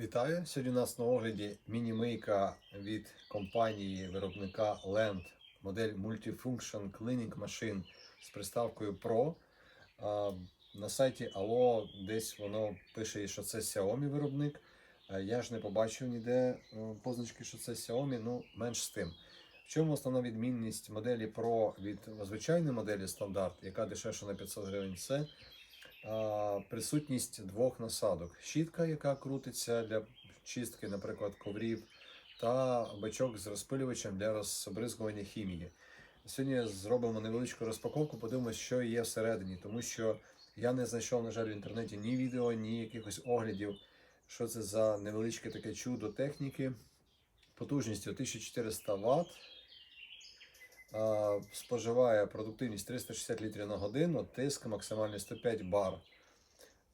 Вітаю! Сьогодні у нас на огляді міні-мийка від компанії виробника Land, модель Multifunction Cleaning Machine з приставкою Pro. На сайті Allo десь воно пише, що це Xiaomi виробник. Я ж не побачив ніде е, позначки, що це Xiaomi, ну менш з тим. В чому основна відмінність моделі Pro від звичайної моделі стандарт, яка дешевша на 500 гривень, це присутність двох насадок. Щітка, яка крутиться для чистки, наприклад, коврів, та бачок з розпилювачем для розбризгування хімії. Сьогодні зробимо невеличку розпаковку, подивимось, що є всередині, тому що я не знайшов, на жаль, в інтернеті ні відео, ні якихось оглядів, що це за невеличке таке чудо техніки. Потужністю 1400 Вт. Споживає продуктивність 360 літрів на годину, тиск максимальний 105 бар.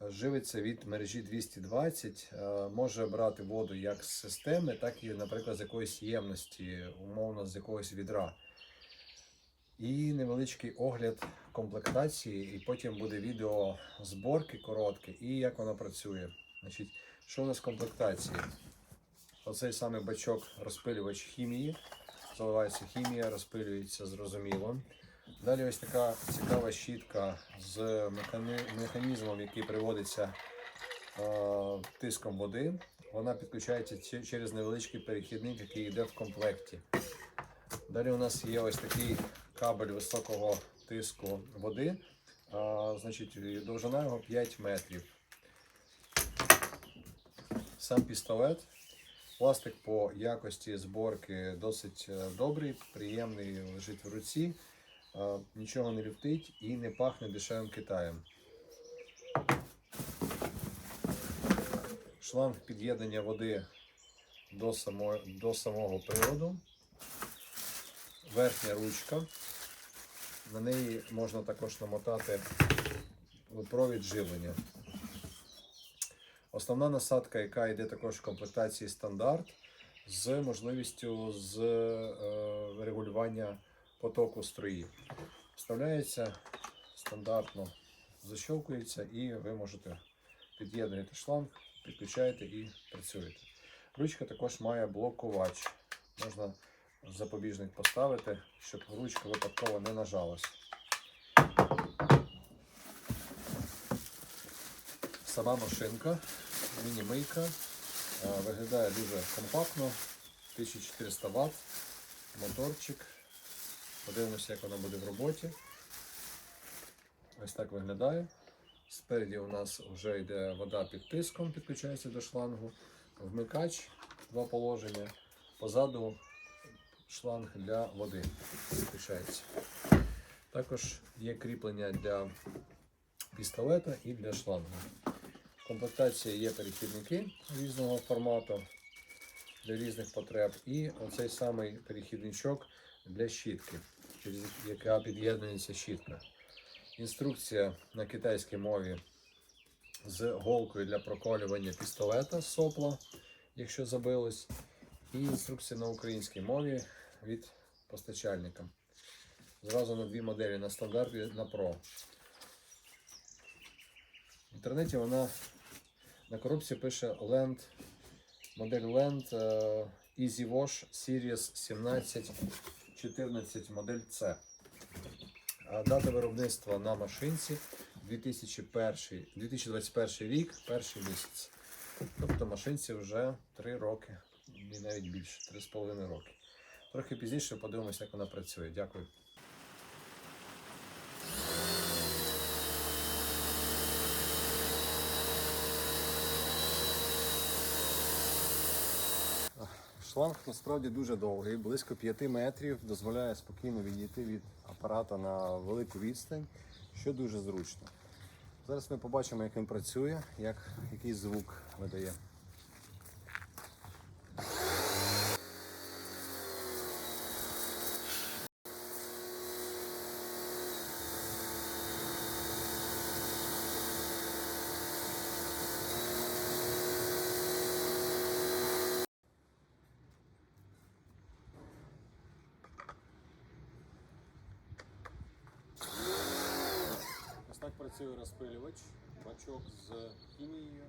Живиться від мережі 220, може брати воду як з системи, так і, наприклад, з якоїсь ємності, умовно з якогось відра. І невеличкий огляд комплектації, і потім буде відео зборки коротке і як вона працює. Значить, що у нас в комплектації? Оцей самий бачок розпилювач хімії. Заливається хімія, розпилюється зрозуміло. Далі ось така цікава щітка з механізмом, який приводиться е, тиском води. Вона підключається через невеличкий перехідник, який йде в комплекті. Далі у нас є ось такий кабель високого тиску води. А, значить, довжина його 5 метрів. Сам пістолет. Пластик по якості зборки досить е, добрий, приємний, лежить в руці, е, нічого не люфтить і не пахне дешевим Китаєм. Шланг під'єднання води до, само, до самого приводу. Верхня ручка. На неї можна також намотати провід живлення. Основна насадка, яка йде також в комплектації стандарт, з можливістю з е, регулювання потоку струї. Вставляється стандартно, защелкується і ви можете під'єднувати шланг, підключаєте і працюєте. Ручка також має блокувач. Можна запобіжник поставити, щоб ручка випадково не нажалась. Сама машинка, міні-мийка, е, виглядає дуже компактно, 1400 Вт, моторчик. Подивимося, як вона буде в роботі. Ось так виглядає. Спереді у нас вже йде вода під тиском, підключається до шлангу. Вмикач, два положення. Позаду шланг для води підключається. Також є кріплення для пістолета і для шлангу. В комплектації є перехідники різного формату для різних потреб. І оцей самий перехідничок для щітки, через яка під'єднується щітка. Інструкція на китайській мові з голкою для проколювання пістолета сопла, якщо забилось. І інструкція на українській мові від постачальника. Зразу на дві моделі на стандарт і на Pro. В інтернеті вона на коробці пише Land, модель Land е, Easy Wash Series 1714 модель C. Дата виробництва на машинці 2001, 2021 рік, перший місяць. Тобто машинці вже 3 роки, і навіть більше, 3,5 роки. Трохи пізніше подивимося, як вона працює. Дякую. Шланг насправді дуже довгий, близько 5 метрів, дозволяє спокійно відійти від апарата на велику відстань, що дуже зручно. Зараз ми побачимо, як він працює, як, який звук видає. Працює розпилювач, бачок з хімією.